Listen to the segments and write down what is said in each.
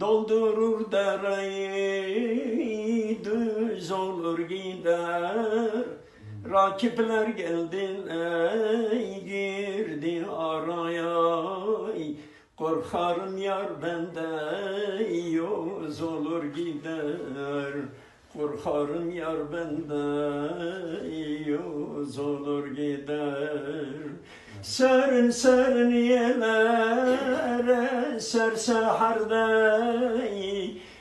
Doldurur dereyi düz olur gider. Rakipler geldiler girdi araya. Korkarım yar bende yoz olur gider Korkarım yar bende yoz olur gider. Serin serin yelere ser seherde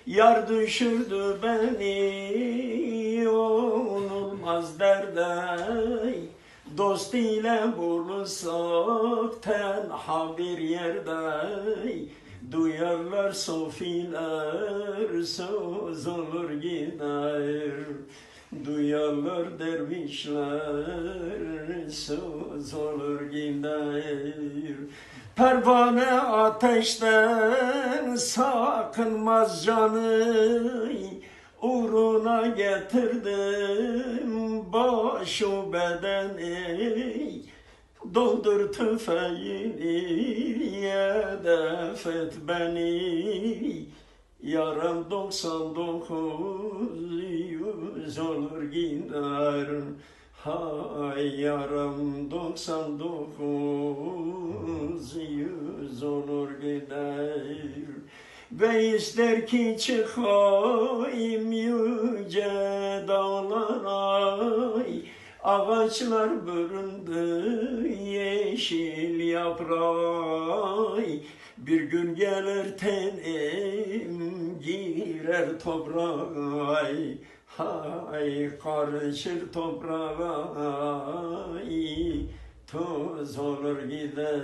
Yar düşürdü beni unulmaz derde. Dost ile bulursak tenha bir yerde Duyarlar sofiler söz olur gider Duyarlar dervişler söz olur gider. Pervane ateşten sakınmaz canı Uğruna getirdim başı bedeni. Doldur tüfeğini hedef et beni Yaram 99 yüz olur gider. Hay yaram 99 yüz olur gider. Ve ister ki çıkayım yüce dağlara Ağaçlar büründü yeşil yaprağı Bir gün gelir tenim girer toprağa Hay karışır toprağa Toz olur gider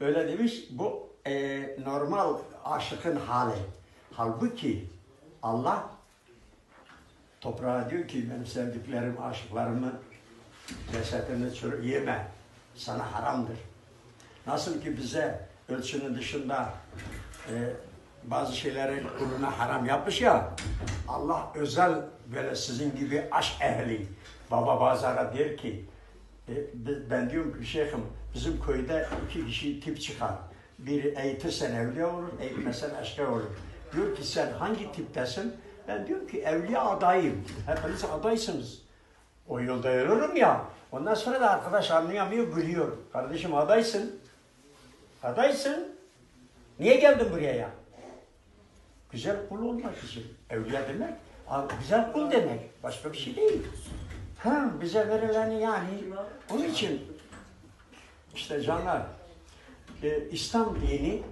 Öyle demiş bu e, normal aşıkın hali. Halbuki Allah toprağa diyor ki benim sevdiklerim, aşıklarımın cesetini çür- yeme. Sana haramdır. Nasıl ki bize ölçünün dışında e, bazı şeyleri kuluna haram yapmış ya Allah özel böyle sizin gibi aşk ehli baba bazara der ki e, ben diyorum ki şeyhim bizim köyde iki kişi tip çıkar. Biri eğitirsen evliya olur, eğitmezsen eşkıya olur. Diyor ki sen hangi tiptesin? Ben diyorum ki evliya adayım. Hepiniz adaysınız. O yolda yürürüm ya. Ondan sonra da arkadaş anlayamıyor, gülüyor. Kardeşim adaysın. Adaysın. Niye geldin buraya ya? Güzel kul olmak için. Evliya demek, güzel kul demek. Başka bir şey değil. Ha, bize verileni yani onun için işte canlar e, İslam dini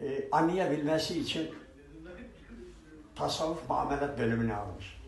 e, anlayabilmesi için tasavvuf muamelat bölümünü almış.